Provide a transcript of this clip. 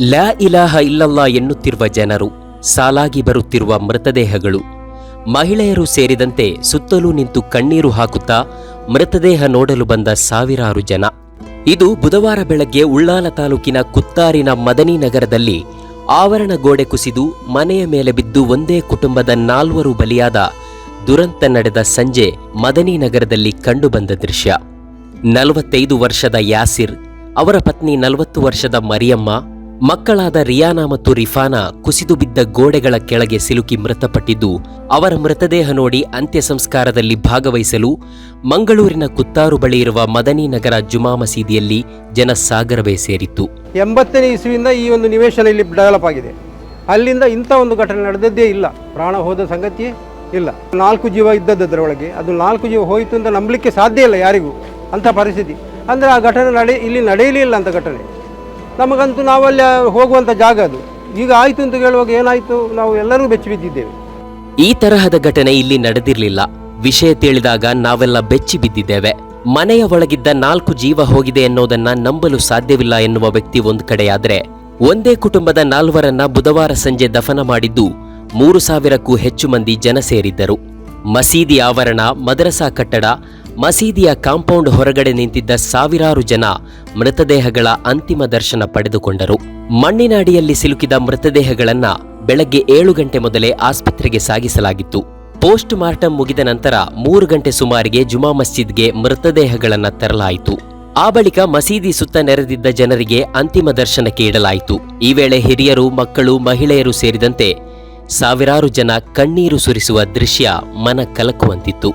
ಲಾ ಇಲಾಹ ಇಲ್ಲಲ್ಲ ಎನ್ನುತ್ತಿರುವ ಜನರು ಸಾಲಾಗಿ ಬರುತ್ತಿರುವ ಮೃತದೇಹಗಳು. ಮಹಿಳೆಯರು ಸೇರಿದಂತೆ ಸುತ್ತಲೂ ನಿಂತು ಕಣ್ಣೀರು ಹಾಕುತ್ತಾ ಮೃತದೇಹ ನೋಡಲು ಬಂದ ಸಾವಿರಾರು ಜನ. ಇದು ಬುಧವಾರ ಬೆಳಗ್ಗೆ ಉಳ್ಳಾಲ ತಾಲೂಕಿನ ಕುತ್ತಾರಿನ ಮದನಿ ನಗರದಲ್ಲಿ ಆವರಣ ಗೋಡೆ ಕುಸಿದು ಮನೆಯ ಮೇಲೆ ಬಿದ್ದು ಒಂದೇ ಕುಟುಂಬದ ನಾಲ್ವರು ಬಲಿಯಾದ ದುರಂತ ನಡೆದ ಸಂಜೆ ಮದನಿ ನಗರದಲ್ಲಿ ಕಂಡುಬಂದ ದೃಶ್ಯ. ನಲವತ್ತೈದು ವರ್ಷದ ಯಾಸಿರ್, ಅವರ ಪತ್ನಿ ನಲವತ್ತು ವರ್ಷದ ಮರಿಯಮ್ಮ ಮಕ್ಕಳಾದ ರಿಯಾನಾ ಮತ್ತು ರಿಫಾನಾ ಕುಸಿದು ಬಿದ್ದ ಗೋಡೆಗಳ ಕೆಳಗೆ ಸಿಲುಕಿ ಮೃತಪಟ್ಟಿದ್ದು, ಅವರ ಮೃತದೇಹ ನೋಡಿ ಅಂತ್ಯ ಸಂಸ್ಕಾರದಲ್ಲಿ ಭಾಗವಹಿಸಲು ಮಂಗಳೂರಿನ ಕುತ್ತಾರು ಬಳಿ ಇರುವ ಮದನಿ ನಗರ ಜುಮಾ ಮಸೀದಿಯಲ್ಲಿ ಜನಸಾಗರವೇ ಸೇರಿತ್ತು. ಎಂಬತ್ತನೇ ಇಸುವಿನಿಂದ ಈ ಒಂದು ನಿವೇಶನ ಇಲ್ಲಿ ಡೆವಲಪ್ ಆಗಿದೆ. ಅಲ್ಲಿಂದ ಇಂಥ ಒಂದು ಘಟನೆ ನಡೆದದ್ದೇ ಇಲ್ಲ. ಪ್ರಾಣ ಹೋದ ಸಂಗತಿ ಇಲ್ಲ. ನಾಲ್ಕು ಜೀವ ಇದ್ದದ್ದು ಅದರೊಳಗೆ. ಅದು ನಾಲ್ಕು ಜೀವ ಹೋಯಿತು ಅಂತ ನಂಬಲಿಕ್ಕೆ ಸಾಧ್ಯ ಇಲ್ಲ ಯಾರಿಗೂ ಅಂಥ ಪರಿಸ್ಥಿತಿ. ಅಂದರೆ ಆ ಘಟನೆ ನಡೆ, ಇಲ್ಲಿ ನಡೆಯಲಿಲ್ಲ ಅಂತ ಘಟನೆ. ನಮಗಂತೂ ನಾವಲ್ಲಿ ಹೋಗುವಂಥ ಜಾಗ ಅದು. ಈಗ ಆಯಿತು ಅಂತ ಹೇಳುವಾಗ ಏನಾಯಿತು? ನಾವು ಎಲ್ಲರೂ ಬೆಚ್ಚಿ ಬಿದ್ದಿದ್ದೇವೆ. ಈ ತರಹದ ಘಟನೆ ಇಲ್ಲಿ ನಡೆದಿರಲಿಲ್ಲ. ವಿಷಯ ತಿಳಿದಾಗ ನಾವೆಲ್ಲ ಬೆಚ್ಚಿ ಬಿದ್ದಿದ್ದೇವೆ. ಮನೆಯ ಒಳಗಿದ್ದ ನಾಲ್ಕು ಜೀವ ಹೋಗಿದೆ ಎನ್ನುವುದನ್ನ ನಂಬಲು ಸಾಧ್ಯವಿಲ್ಲ ಎನ್ನುವ ವ್ಯಕ್ತಿ ಒಂದು ಕಡೆಯಾದರೆ, ಒಂದೇ ಕುಟುಂಬದ ನಾಲ್ವರನ್ನ ಬುಧವಾರ ಸಂಜೆ ದಫನ ಮಾಡಿದ್ದು ಮೂರು ಸಾವಿರಕ್ಕೂ ಹೆಚ್ಚು ಮಂದಿ ಜನ ಸೇರಿದ್ದರು. ಮಸೀದಿ ಆವರಣ, ಮದರಸಾ ಕಟ್ಟಡ ಮಸೀದಿಯ ಕಾಂಪೌಂಡ್ ಹೊರಗಡೆ ನಿಂತಿದ್ದ ಸಾವಿರಾರು ಜನ ಮೃತದೇಹಗಳ ಅಂತಿಮ ದರ್ಶನ ಪಡೆದುಕೊಂಡರು. ಮಣ್ಣಿನ ಅಡಿಯಲ್ಲಿ ಸಿಲುಕಿದ ಮೃತದೇಹಗಳನ್ನ ಬೆಳಗ್ಗೆ ಏಳು ಗಂಟೆ ಮೊದಲೇ ಆಸ್ಪತ್ರೆಗೆ ಸಾಗಿಸಲಾಗಿತ್ತು. ಪೋಸ್ಟ್ ಮಾರ್ಟಂ ಮುಗಿದ ನಂತರ ಮೂರು ಗಂಟೆ ಸುಮಾರಿಗೆ ಜುಮಾ ಮಸ್ಜಿದ್ಗೆ ಮೃತದೇಹಗಳನ್ನು ತರಲಾಯಿತು. ಆ ಬಳಿಕ ಮಸೀದಿ ಸುತ್ತ ನೆರೆದಿದ್ದ ಜನರಿಗೆ ಅಂತಿಮ ದರ್ಶನಕ್ಕೆ ಇಡಲಾಯಿತು. ಈ ವೇಳೆ ಹಿರಿಯರು, ಮಕ್ಕಳು, ಮಹಿಳೆಯರು ಸೇರಿದಂತೆ ಸಾವಿರಾರು ಜನ ಕಣ್ಣೀರು ಸುರಿಸುವ ದೃಶ್ಯ ಮನ ಕಲಕುವಂತಿತ್ತು.